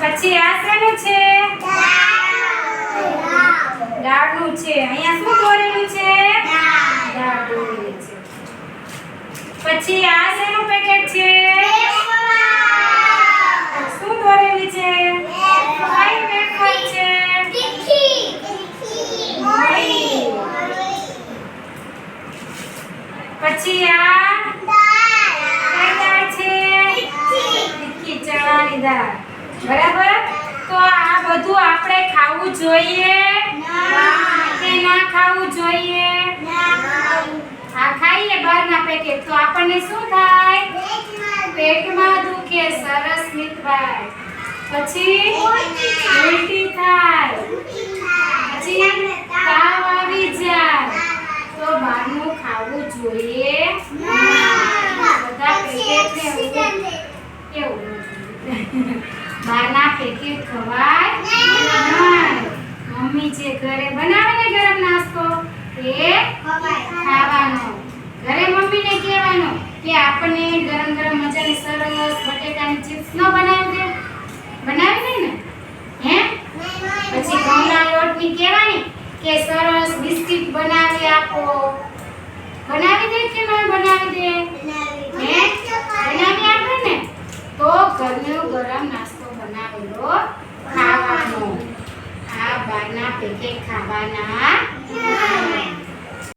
પછી આ શેનું છે? ડાળનું છે. અહીંયા શું દોરેલું છે? ડાળ દોરેલી છે. પછી આ શેનું પેકેટ છે? શું દોરેલી છે? કઈ પેપર છે? પછી આ દાળ. છે? ચણાની દાળ. બરાબર? તો આ બધું આપણે ખાવું જોઈએ? કે ના ખાવું જોઈએ? આ ખાઈએ બહારના પેકેટ. તો આપણને શું થાય? પેટમાં દુખે. સરસ મિતભાઈ. પછી ઉલટી થાય પછી તાવ આવી જાય તો બહારનું ખાવું જોઈએ બધા પેકેટ ને એવું કેવું બહારના ખવાય નહીં. મમ્મી જે ઘરે બનાવે ને ગરમ નાસ્તો એ ખાવાનો. ઘરે મમ્મીને કહેવાનું કે આપણને ગરમ ગરમ મજાની સરસ બટેકાની ચિપ્સ ન બનાવી દે. બનાવી દે ને? હે? પછી ઘઉંના લોટની કહેવાની કે સરસ બિસ્કિટ બનાવી આપો. બનાવી દે કે ન બનાવી દે. હે? બનાવી આપે ને? તો ઘરનું ગરમ નાસ્તો પૂરો ખાવાનો. આ બાના પેટે ખાવાના.